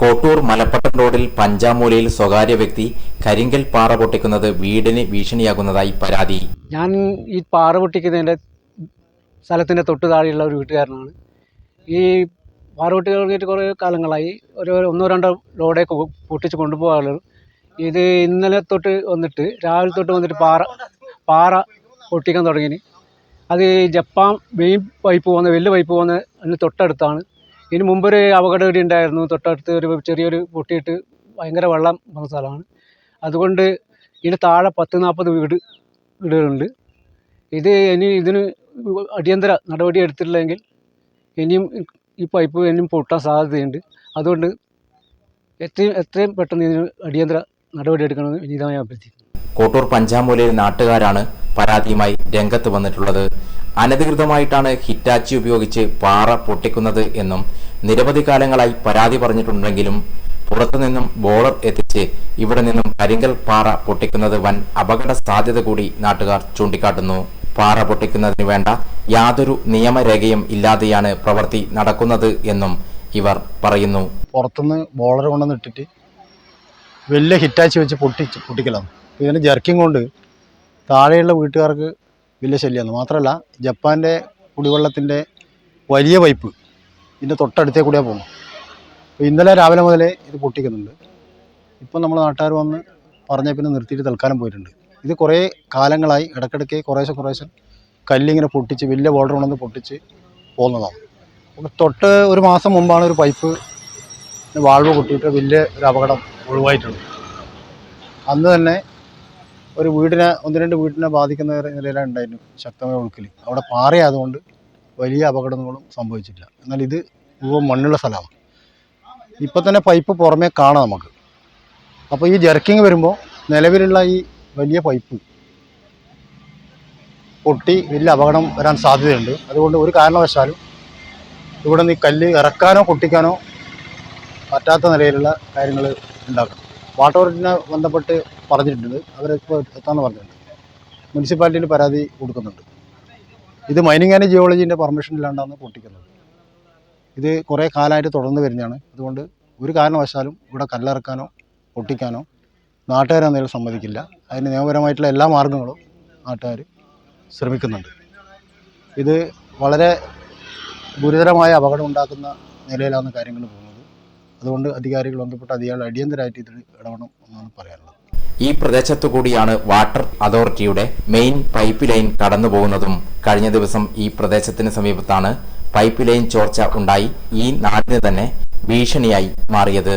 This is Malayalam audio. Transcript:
കോട്ടൂർ മലപ്പട്ടം റോഡിൽ പഞ്ചാമൂലയിൽ സ്വകാര്യ വ്യക്തി കരിങ്കൽ പാറ പൊട്ടിക്കുന്നത് വീടിന് ഭീഷണിയാകുന്നതായി പരാതി. ഞാൻ ഈ പാറ പൊട്ടിക്കുന്നതിന്റെ സ്ഥലത്തിന്റെ തൊട്ട് താഴെയുള്ള ഒരു വീട്ടുകാരനാണ്. ഈ പാറ പൊട്ടി തുടങ്ങിയിട്ട് കുറേ കാലങ്ങളായി ഒരു ഒന്നോ രണ്ടോ ലോഡേ പൊട്ടിച്ച് കൊണ്ടുപോകാറുള്ളൂ. ഇത് ഇന്നലെ തൊട്ട് വന്നിട്ട് രാവിലെ തൊട്ട് വന്നിട്ട് പാറ പാറ പൊട്ടിക്കാൻ തുടങ്ങി അത് ജപ്പാൻ മെയിൻ പൈപ്പ് പോകുന്ന വലിയ പൈപ്പ് പോകുന്ന അതിന് തൊട്ടടുത്താണ്. ഇതിന് മുമ്പൊരു അപകടം ഇവിടെ ഉണ്ടായിരുന്നു. തൊട്ടടുത്ത് ഒരു ചെറിയൊരു പൊട്ടിയിട്ട് ഭയങ്കര വെള്ളം വന്ന സ്ഥലമാണ്. അതുകൊണ്ട് ഇതിന് താഴെ പത്ത് നാൽപ്പത് വീട് വീടുകളുണ്ട്. ഇത് ഇനി ഇതിന് അടിയന്തര നടപടി എടുത്തിട്ടില്ലെങ്കിൽ ഇനിയും ഈ പൈപ്പ് ഇനിയും പൊട്ടാൻ സാധ്യതയുണ്ട്. അതുകൊണ്ട് എത്രയും എത്രയും പെട്ടെന്ന് ഇതിന് അടിയന്തര നടപടി എടുക്കണമെന്ന് വിനീതമായി അഭ്യർത്ഥിക്കുന്നു. കോട്ടൂർ പഞ്ചാമൂലയിൽ നാട്ടുകാരാണ് പരാതിയുമായി രംഗത്ത് വന്നിട്ടുള്ളത്. അനധികൃതമായിട്ടാണ് ഹിറ്റാച്ചി ഉപയോഗിച്ച് പാറ പൊട്ടിക്കുന്നത് എന്നും നിരവധി കാലങ്ങളായി പരാതി പറഞ്ഞിട്ടുണ്ടെങ്കിലും പുറത്തുനിന്നും ബോളർ എത്തിച്ച് ഇവിടെ നിന്നും കരിങ്കൽ പാറ പൊട്ടിക്കുന്നത് വൻ അപകട സാധ്യത കൂടി നാട്ടുകാർ ചൂണ്ടിക്കാട്ടുന്നു. പാറ പൊട്ടിക്കുന്നതിന് വേണ്ട യാതൊരു നിയമരേഖയും ഇല്ലാതെയാണ് പ്രവൃത്തി നടക്കുന്നത് എന്നും ഇവർ പറയുന്നു. പുറത്തുനിന്ന് ബോളർ കൊണ്ടുവന്ന് ഇട്ടിട്ട് വലിയ ഹിറ്റാച്ചി വെച്ച് പൊട്ടിച്ച് പൊട്ടിക്കലാണ്. ഇതിന് ജർക്കിങ് കൊണ്ട് താഴെയുള്ള വീട്ടുകാർക്ക് വലിയ ശല്യമാണ് മാത്രമല്ല ജപ്പാന്റെ കുടിവെള്ളത്തിന്റെ വലിയ പൈപ്പ് ഇതിന്റെ തൊട്ടടുത്തേ കൂടിയാണ് പോകുന്നത്. അപ്പോൾ ഇന്നലെ രാവിലെ മുതലേ ഇത് പൊട്ടിക്കുന്നുണ്ട്. ഇപ്പം നമ്മൾ നാട്ടുകാർ വന്ന് പറഞ്ഞ പിന്നെ നിർത്തിയിട്ട് തൽക്കാലം പോയിട്ടുണ്ട്. ഇത് കുറേ കാലങ്ങളായി ഇടയ്ക്കിടയ്ക്ക് കുറേശ്ശെ കുറേശ്ശെ കല്ലിങ്ങനെ പൊട്ടിച്ച് വലിയ ബോർഡർ കൊണ്ടുവന്ന് പൊട്ടിച്ച് പോകുന്നതാണ്. തൊട്ട് ഒരു മാസം മുമ്പാണ് ഒരു പൈപ്പ് വാൾവ് പൊട്ടിയിട്ട് വലിയ ഒരു അപകടം ഒഴിവായിട്ടുണ്ട്. അന്ന് തന്നെ ഒരു വീടിനെ ഒന്ന് രണ്ട് വീടിനെ ബാധിക്കുന്ന നിലയിലാണ് ഉണ്ടായിരുന്നു ശക്തമായ ഒഴുക്കിൽ അവിടെ പാറയായതുകൊണ്ട് വലിയ അപകടങ്ങളും സംഭവിച്ചിട്ടില്ല. എന്നാൽ ഇത് മുഴുവൻ മണ്ണുള്ള സ്ഥലമാണ്. ഇപ്പം തന്നെ പൈപ്പ് പുറമേ കാണാം നമുക്ക്. അപ്പോൾ ഈ ജർക്കിങ് വരുമ്പോൾ നിലവിലുള്ള ഈ വലിയ പൈപ്പ് പൊട്ടി വലിയ അപകടം വരാൻ സാധ്യതയുണ്ട്. അതുകൊണ്ട് ഒരു കാരണവശാലും ഇവിടെ നിന്ന് കല്ല് ഇറക്കാനോ പൊട്ടിക്കാനോ പറ്റാത്ത നിലയിലുള്ള കാര്യങ്ങൾ ഉണ്ടാക്കണം. വാട്ടർ അതോറിറ്റിനെ ബന്ധപ്പെട്ട് പറഞ്ഞിട്ടുണ്ട്. അവരിപ്പോൾ എത്താമെന്ന് പറഞ്ഞിട്ടുണ്ട്. മുനിസിപ്പാലിറ്റിയിൽ പരാതി കൊടുക്കുന്നുണ്ട്. ഇത് മൈനിങ് ആൻഡ് ജിയോളജീന്റെ പെർമിഷൻ ഇല്ലാണ്ടാണ് പൊട്ടിക്കുന്നത്. ഇത് കുറേ കാലമായിട്ട് തുടർന്ന് വരുന്നതാണ്. അതുകൊണ്ട് ഒരു കാരണവശാലും ഇവിടെ കല്ലിറക്കാനോ പൊട്ടിക്കാനോ നാട്ടുകാരെന്തെങ്കിലും സമ്മതിക്കില്ല. അതിന് നിയമപരമായിട്ടുള്ള എല്ലാ മാർഗങ്ങളും നാട്ടുകാർ ശ്രമിക്കുന്നുണ്ട്. ഇത് വളരെ ഗുരുതരമായ അപകടം ഉണ്ടാക്കുന്ന നിലയിലാണ് കാര്യങ്ങൾ പോകുന്നത്. അതുകൊണ്ട് അധികാരികൾ ബന്ധപ്പെട്ട് അധികാരികൾ അടിയന്തരമായിട്ട് ഇതിൽ ഇടപെടണം എന്നാണ് പറയാനുള്ളത്. ഈ പ്രദേശത്തു കൂടിയാണ് വാട്ടർ അതോറിറ്റിയുടെ മെയിൻ പൈപ്പ് ലൈൻ കടന്നു പോകുന്നതും കഴിഞ്ഞ ദിവസം ഈ പ്രദേശത്തിന് സമീപത്താണ് പൈപ്പ് ലൈൻ ചോർച്ച ഉണ്ടായി. ഈ നാടിന് തന്നെ ഭീഷണിയായി മാറിയത്.